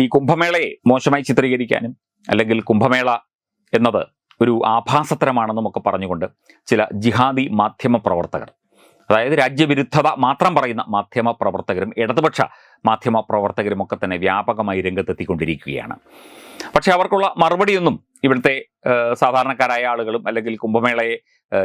ഈ കുംഭമേളയെ മോശമായി ചിത്രീകരിക്കാനും അല്ലെങ്കിൽ കുംഭമേള എന്നത് ഒരു ആഭാസത്തരമാണെന്നും ഒക്കെ പറഞ്ഞുകൊണ്ട് ചില ജിഹാദി മാധ്യമ പ്രവർത്തകർ അതായത് രാജ്യവിരുദ്ധത മാത്രം പറയുന്ന മാധ്യമ പ്രവർത്തകരും ഇടതുപക്ഷ മാധ്യമ പ്രവർത്തകരും ഒക്കെ തന്നെ വ്യാപകമായി രംഗത്തെത്തിക്കൊണ്ടിരിക്കുകയാണ്. പക്ഷെ അവർക്കുള്ള മറുപടിയൊന്നും ഇവിടുത്തെ സാധാരണക്കാരായ ആളുകളും അല്ലെങ്കിൽ കുംഭമേളയെ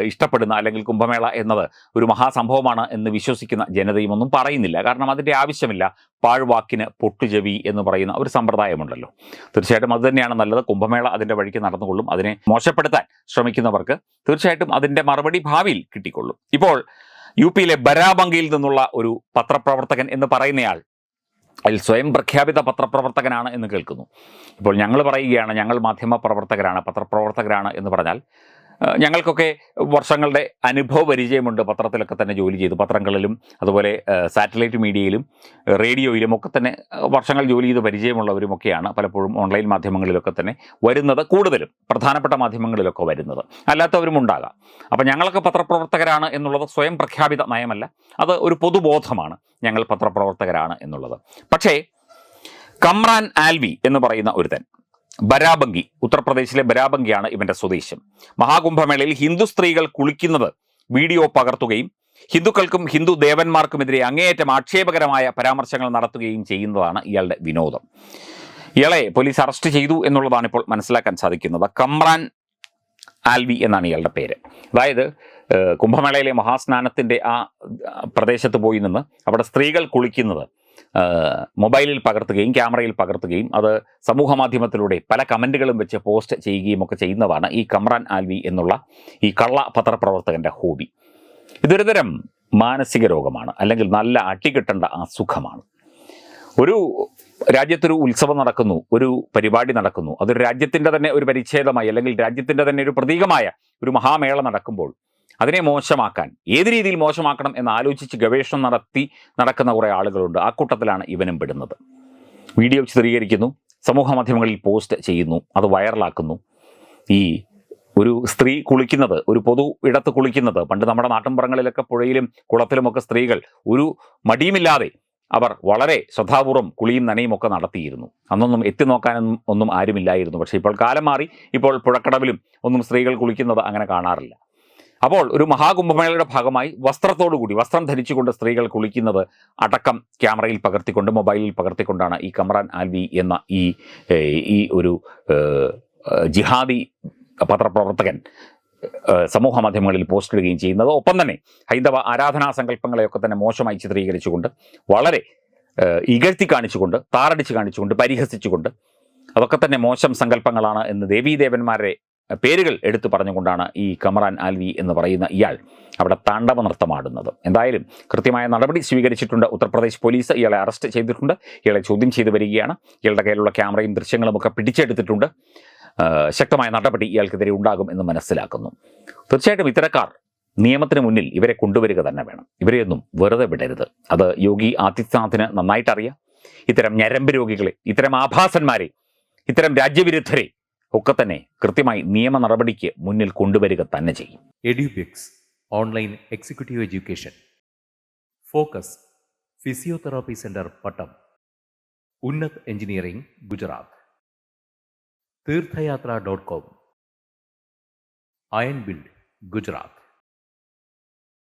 ഇഷ്ടപ്പെടുന്ന അല്ലെങ്കിൽ കുംഭമേള എന്നത് ഒരു മഹാസംഭവമാണ് എന്ന് വിശ്വസിക്കുന്ന ജനതയും ഒന്നും പറയുന്നില്ല. കാരണം അതിന്റെ ആവശ്യമില്ല. പാഴ്വാക്കിന് പൊട്ടുചെവി എന്ന് പറയുന്ന ഒരു സമ്പ്രദായമുണ്ടല്ലോ. തീർച്ചയായിട്ടും അത് തന്നെയാണ് നല്ലത്. കുംഭമേള അതിന്റെ വഴിക്ക് നടന്നുകൊള്ളും. അതിനെ മോശപ്പെടുത്താൻ ശ്രമിക്കുന്നവർക്ക് തീർച്ചയായിട്ടും അതിന്റെ മറുപടി ഭാവിയിൽ കിട്ടിക്കൊള്ളും. ഇപ്പോൾ യു പിയിലെ ബരാബങ്കിയിൽ നിന്നുള്ള ഒരു പത്രപ്രവർത്തകൻ എന്ന് പറയുന്നയാൾ അതിൽ സ്വയം പ്രഖ്യാപിത പത്രപ്രവർത്തകനാണ് എന്ന് കേൾക്കുന്നു. ഇപ്പോൾ ഞങ്ങൾ പറയുകയാണ് ഞങ്ങൾ മാധ്യമ പ്രവർത്തകരാണ് പത്രപ്രവർത്തകരാണ് എന്ന് പറഞ്ഞാൽ ഞങ്ങൾക്കൊക്കെ വർഷങ്ങളുടെ അനുഭവ പരിചയമുണ്ട്. പത്രത്തിലൊക്കെ തന്നെ ജോലി ചെയ്തു. പത്രങ്ങളിലും അതുപോലെ സാറ്റലൈറ്റ് മീഡിയയിലും റേഡിയോയിലും ഒക്കെ തന്നെ വർഷങ്ങൾ ജോലി ചെയ്ത് പരിചയമുള്ളവരുമൊക്കെയാണ് പലപ്പോഴും ഓൺലൈൻ മാധ്യമങ്ങളിലൊക്കെ തന്നെ വരുന്നത്. കൂടുതലും പ്രധാനപ്പെട്ട മാധ്യമങ്ങളിലൊക്കെ വരുന്നത്. അല്ലാത്തവരും ഉണ്ടാകാം. അപ്പം ഞങ്ങളൊക്കെ പത്രപ്രവർത്തകരാണ് എന്നുള്ളത് സ്വയം പ്രഖ്യാപിത നയമല്ല. അത് ഒരു പൊതുബോധമാണ് ഞങ്ങൾ പത്രപ്രവർത്തകരാണ് എന്നുള്ളത്. പക്ഷേ കമ്രാൻ ആൽവി എന്ന് പറയുന്ന ഒരുത്തൻ ബരാബങ്കി ഉത്തർപ്രദേശിലെ ബരാബങ്കിയാണ് ഇവന്റെ സ്വദേശം. മഹാകുംഭമേളയിൽ ഹിന്ദു സ്ത്രീകൾ കുളിക്കുന്നത് വീഡിയോ പകർത്തുകയും ഹിന്ദുക്കൾക്കും ഹിന്ദു ദേവന്മാർക്കുമെതിരെ അങ്ങേയറ്റം ആക്ഷേപകരമായ പരാമർശങ്ങൾ നടത്തുകയും ചെയ്യുന്നതാണ് ഇയാളുടെ വിനോദം. ഇയാളെ പോലീസ് അറസ്റ്റ് ചെയ്തു എന്നുള്ളതാണ് ഇപ്പോൾ മനസ്സിലാക്കാൻ സാധിക്കുന്നത്. കമ്രാൻ ആൽവി എന്നാണ് ഇയാളുടെ പേര്. അതായത് കുംഭമേളയിലെ മഹാസ്നാനത്തിന്റെ ആ പ്രദേശത്ത് പോയി നിന്ന് അവിടെ സ്ത്രീകൾ കുളിക്കുന്നത് മൊബൈലിൽ പകർത്തുകയും ക്യാമറയിൽ പകർത്തുകയും അത് സമൂഹ മാധ്യമത്തിലൂടെ പല കമന്റുകളും വെച്ച് പോസ്റ്റ് ചെയ്യുകയും ഒക്കെ ചെയ്യുന്നതാണ് ഈ കമ്രാൻ ആൽവി എന്നുള്ള ഈ കള്ള പത്രപ്രവർത്തകന്റെ ഹോബി. ഇതൊരു തരം മാനസിക രോഗമാണ് അല്ലെങ്കിൽ നല്ല അട്ടികിട്ടേണ്ട അസുഖമാണ്. ഒരു രാജ്യത്തൊരു ഉത്സവം നടക്കുന്നു ഒരു പരിപാടി നടക്കുന്നു അതൊരു രാജ്യത്തിന്റെ തന്നെ ഒരു പരിച്ഛേദമായി അല്ലെങ്കിൽ രാജ്യത്തിന്റെ തന്നെ ഒരു പ്രതീകമായ ഒരു മഹാമേള നടക്കുമ്പോൾ അതിനെ മോശമാക്കാൻ. ഏത് രീതിയിൽ മോശമാക്കണം എന്ന് ആലോചിച്ച് ഗവേഷണം നടത്തി നടക്കുന്ന കുറേ ആളുകളുണ്ട്. ആ കൂട്ടത്തിലാണ് ഇവനും പെടുന്നത്. വീഡിയോ ചിത്രീകരിക്കുന്നു. സമൂഹ മാധ്യമങ്ങളിൽ പോസ്റ്റ് ചെയ്യുന്നു. അത് വൈറലാക്കുന്നു. ഈ ഒരു സ്ത്രീ കുളിക്കുന്നത് ഒരു പൊതു ഇടത്ത് കുളിക്കുന്നത് പണ്ട് നമ്മുടെ നാട്ടിൻപുറങ്ങളിലൊക്കെ പുഴയിലും കുളത്തിലുമൊക്കെ സ്ത്രീകൾ ഒരു മടിയുമില്ലാതെ അവർ വളരെ ശ്രദ്ധാപൂർവം കുളിയും നനയും ഒക്കെ നടത്തിയിരുന്നു. അന്നൊന്നും എത്തി നോക്കാനൊന്നും ഒന്നും ആരുമില്ലായിരുന്നു. പക്ഷേ ഇപ്പോൾ കാലം മാറി. ഇപ്പോൾ പുഴക്കടവിലും ഒന്നും സ്ത്രീകൾ കുളിക്കുന്നത് അങ്ങനെ കാണാറില്ല. അപ്പോൾ ഒരു മഹാകുംഭമേളയുടെ ഭാഗമായി വസ്ത്രത്തോടുകൂടി വസ്ത്രം ധരിച്ചുകൊണ്ട് സ്ത്രീകൾ കുളിക്കുന്നത് അടക്കം ക്യാമറയിൽ പകർത്തിക്കൊണ്ട് മൊബൈലിൽ പകർത്തിക്കൊണ്ടാണ് ഈ കമറാൻ ആൽവി എന്ന ഈ ഈ ഒരു ജിഹാദി പത്രപ്രവർത്തകൻ സമൂഹ മാധ്യമങ്ങളിൽ പോസ്റ്റ് ഇടുകയും ചെയ്യുന്നത്. ഒപ്പം തന്നെ ഹൈന്ദവ ആരാധനാ സങ്കല്പങ്ങളെയൊക്കെ തന്നെ മോശമായി ചിത്രീകരിച്ചുകൊണ്ട് വളരെ ഇകഴ്ത്തി കാണിച്ചുകൊണ്ട് താറടിച്ച് കാണിച്ചുകൊണ്ട് പരിഹസിച്ചുകൊണ്ട് അതൊക്കെ തന്നെ മോശം സങ്കല്പങ്ങളാണ് എന്ന് ദേവീദേവന്മാരുടെ പേരുകൾ എടുത്തു പറഞ്ഞുകൊണ്ടാണ് ഈ കമറാൻ ആൽവി എന്ന് പറയുന്ന ഇയാൾ അവിടെ താണ്ഡവ നൃത്തമാടുന്നത്. എന്തായാലും കൃത്യമായ നടപടി സ്വീകരിച്ചിട്ടുണ്ട്. ഉത്തർപ്രദേശ് പോലീസ് ഇയാളെ അറസ്റ്റ് ചെയ്തിട്ടുണ്ട്. ഇയാളെ ചോദ്യം ചെയ്തു വരികയാണ്. ഇയാളുടെ കയ്യിലുള്ള ക്യാമറയും ദൃശ്യങ്ങളും ഒക്കെ പിടിച്ചെടുത്തിട്ടുണ്ട് ശക്തമായ നടപടി ഇയാൾക്കെതിരെ ഉണ്ടാകും എന്ന് മനസ്സിലാക്കുന്നു. തീർച്ചയായിട്ടും ഇത്തരക്കാർ നിയമത്തിന് മുന്നിൽ ഇവരെ കൊണ്ടുവരിക തന്നെ വേണം. ഇവരെയൊന്നും വെറുതെ വിടരുത്. അത് യോഗി ആദിത്യനാഥിന് നന്നായിട്ടറിയാം. ഇത്തരം ഞരമ്പ് രോഗികളെ ഇത്തരം ആഭാസന്മാരെ ഇത്തരം രാജ്യവിരുദ്ധരെ ഒക്കെ തന്നെ കൃത്യമായി നിയമ നടപടിക്ക് മുന്നിൽ കൊണ്ടുവരിക തന്നെ ചെയ്യും. Edubix online executive education focus physiotherapy centre Pattom Unnat engineering Gujarat തീർത്ഥയാത്ര dot com iron build Gujarat